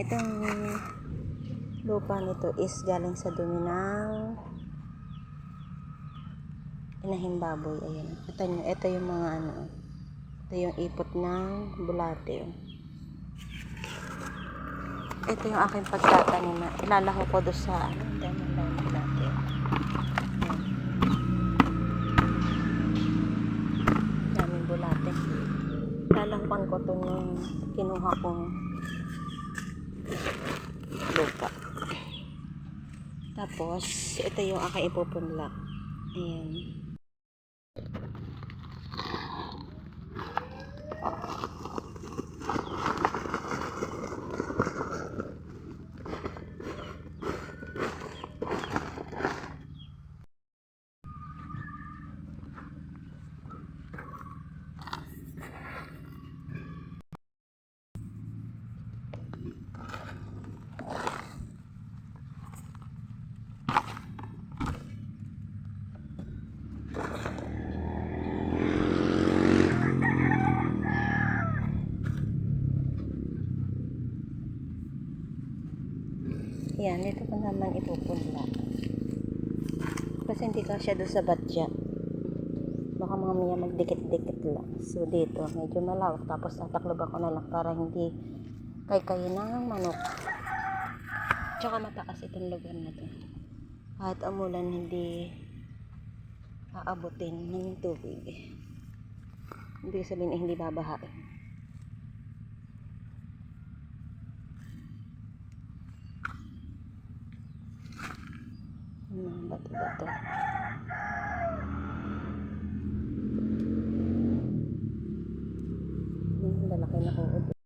itong lupa nito is galing sa dumi ng inahing baboy. Ayan. Ito, nyo, ito yung mga ano. Ito yung ipot ng bulate. Ito yung aking pagtatanim. Ilalaho ko doon sa ano. Dami lang bulate. Daming bulate. Lalahukan ko itong yung kinuha kong lupa. Tapos, ito yung aking ipupunla. Ayan. Yan, dito ko naman ipupunla. Kasi hindi kasya doon sa batya. Baka mamaya magdikit-dikit lang. So dito, medyo malawak. Tapos tataklob ako na lang para hindi kay kayo ng manok. Tsaka mataas itong lugar na to. Kahit umulan, hindi aabutin ng tubig. Hindi sabihin eh, hindi babahain. Mga bato-bato. Yung lalaki na uod.